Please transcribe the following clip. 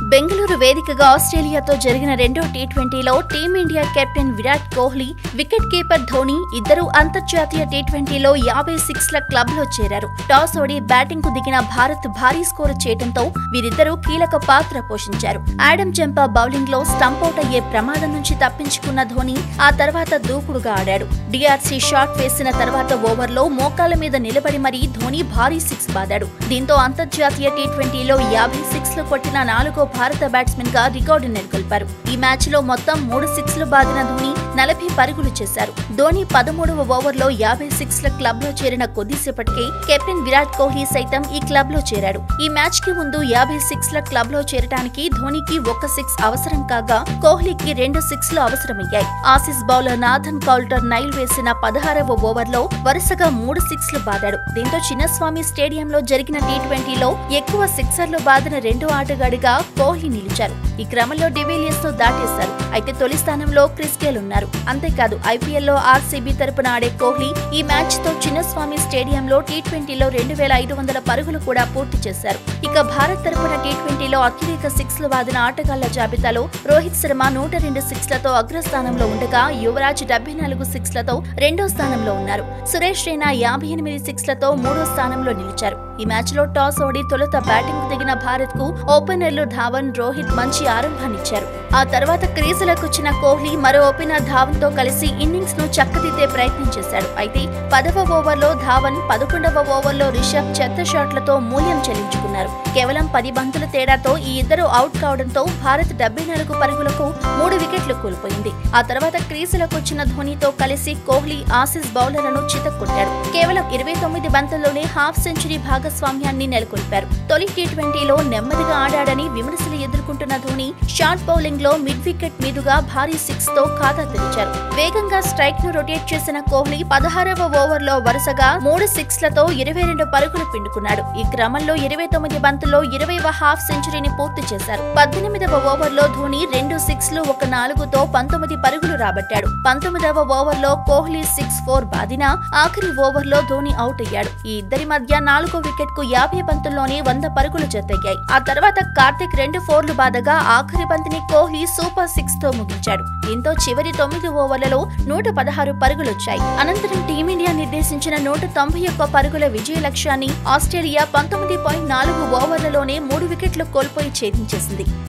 బెంగళూరు వేదికగా ఆస్ట్రేలియాతో జరిగిన రెండో టీ ట్వంటీలో team India captain Virat Kohli wicket keeper Dhoni ఇద్దరు అంతర్జాతీయ టీ ట్వంటీలో యాభై సిక్స్ల క్లబ్లో చేరారు. టాస్ ఓడి బ్యాటింగ్కు దిగిన భారత్ భారీ స్కోరు చేయడంతో వీరిద్దరూ కీలక పాత్ర పోషించారు. ఆడమ్ జంపా బౌలింగ్లో స్టంపౌట్ అయ్యే ప్రమాదం నుంచి తప్పించుకున్న ధోని ఆ తర్వాత దూకుడుగా ఆడాడు. డిఆర్సీ షాట్ వేసిన తర్వాత ఓవర్లో మోకాల మీద నిలబడి మరీ ధోని భారీ సిక్స్ బాదాడు. దీంతో అంతర్జాతీయ టీ ట్వంటీలో యాభై సిక్స్లు కొట్టిన నాలుగో భారత బ్యాట్స్మెన్గా రికార్డు నెలకొల్పారు. ఈ మ్యాచ్లో మొత్తం మూడు సిక్స్లు బాదిన ధోని నలభై పరుగులు చేశారు. ధోని పదమూడవ ఓవర్లో యాభై సిక్స్ల క్లబ్లో చేరిన కొద్దిసేపటికే కెప్టెన్ విరాట్ కోహ్లీ సైతం ఈ క్లబ్లో చేరాడు. ఈ మ్యాచ్కి ముందు యాభై సిక్స్ల క్లబ్లో చేరడానికి ధోనికి ఒక సిక్స్ అవసరం కాగా కోహ్లీకి రెండు సిక్స్లు అవసరమయ్యాయి. Aussie bowler Nathan Coulter Nile వేసిన పదహారవ ఓవర్లో వరుసగా మూడు సిక్స్లు బాదాడు. దీంతో చిన్నస్వామి స్టేడియంలో జరిగిన టీ ట్వంటీలో ఎక్కువ సిక్సర్లు బాదిన రెండో ఆటగాడిగా కోహ్లీ నిలిచారు. ఈ క్రమంలో డివిలియర్స్తో దాటేశారు. అయితే తొలి స్థానంలో క్రిస్ గేల్ ఉన్నారు. అంతేకాదు ఐపీఎల్లో ఆర్సీబీ తరపున ఆడే కోహ్లీ ఈ మ్యాచ్తో చిన్నస్వామి స్టేడియంలో టీ ట్వంటీలో రెండు వేల ఐదు వందల పరుగులు కూడా పూర్తి చేశారు. ఇక భారత్ తరపున టీ ట్వంటీలో అత్యధిక సిక్స్లు వాదిన ఆటగాళ్ళ జాబితాలో రోహిత్ శర్మ నూట రెండు సిక్స్లతో అగ్రస్థానంలో ఉండగా యువరాజ్ డెబ్బై నాలుగు సిక్స్లతో రెండో స్థానంలో ఉన్నారు. సురేష్ రైనా యాభై ఎనిమిది సిక్స్లతో మూడో స్థానంలో నిలిచారు. ఈ మ్యాచ్లో టాస్ ఓడి తొలుత బ్యాటింగ్ దిగిన భారత్కు ఓపెనర్లు ధావన్ రోహిత్ మంచి ఆరంభాన్నిచ్చారు. ఆ తర్వాత క్రీజులకు వచ్చిన కోహ్లీ మరో ఓపెనర్ ధావన్తో కలిసి ఇన్నింగ్స్ను చక్కదిద్దే ప్రయత్నం చేశాడు. అయితే పదవ ఓవర్లో ధావన్ పదకొండవ ఓవర్లో రిషబ్ చెత్త షాట్లతో మూల్యం చెల్లించుకున్నారు. కేవలం పది బంతుల తేడాతో ఈ ఇద్దరు అవుట్ కావడంతో భారత్ డెబ్బై నాలుగు పరుగులకు మూడు వికెట్లు కోల్పోయింది. ఆ తర్వాత క్రీజులకు వచ్చిన ధోనితో కలిసి కోహ్లీ ఆసిస్ బౌలర్లను చితక్కొట్టాడు కేవలం ఇరవై తొమ్మిది బంతుల్లోనే హాఫ్ సెంచరీ భాగస్వామ్యాన్ని నెలకొల్పారు. తొలి టీ ట్వంటీలో నెమ్మదిగా ఆడాడని విమర్శలు ఎదుర్కొంటున్న ధోని షార్ట్ బౌలింగ్లో మిడ్ వికెట్ మీదుగా భారీ సిక్స్తో ఖాతా తెరిచారు. వేగంగా స్ట్రైక్ను రొటేట్ చేసిన కోహ్లీ పదహారవ ఓవర్లో వరుసగా మూడు సిక్స్లతో ఇరవై రెండు పరుగులు పిండుకున్నాడు. ఈ క్రమంలో ఇరవై తొమ్మిది బంతుల్లో ఇరవైవ హాఫ్ సెంచరీని పూర్తి చేశారు. పద్దెనిమిదవ ఓవర్లో ధోని రెండు సిక్స్లు ఒక నాలుగుతో పంతొమ్మిది పరుగులు రాబట్టాడు. పంతొమ్మిదవ ఓవర్లో కోహ్లీ సిక్స్ ఫోర్ బాదినా ఆఖరి ఓవర్లో ధోని అవుట్ అయ్యాడు. ఈ ఇద్దరి మధ్య నాలుగో వికెట్కు యాభై బంతుల్లోనే వంద పరుగులు జతయ్యాయి. ఆ తర్వాత కార్తిక్ రెండు ఫోర్లు బాదగా ఆఖరి బంతిని కోహ్లీ సూపర్ సిక్స్తో ముగించాడు. దీంతో చివరి తొమ్మిది ఓవర్లలో నూట పదహారు పరుగులొచ్చాయి. అనంతరం టీమిండియా నిర్దేశించిన నూట తొంభై ఒక్క పరుగుల విజయ లక్ష్యాన్ని ఆస్ట్రేలియా పంతొమ్మిది పాయింట్ నాలుగు ఓవర్లలోనే మూడు వికెట్లు కోల్పోయి ఛేదించేసింది.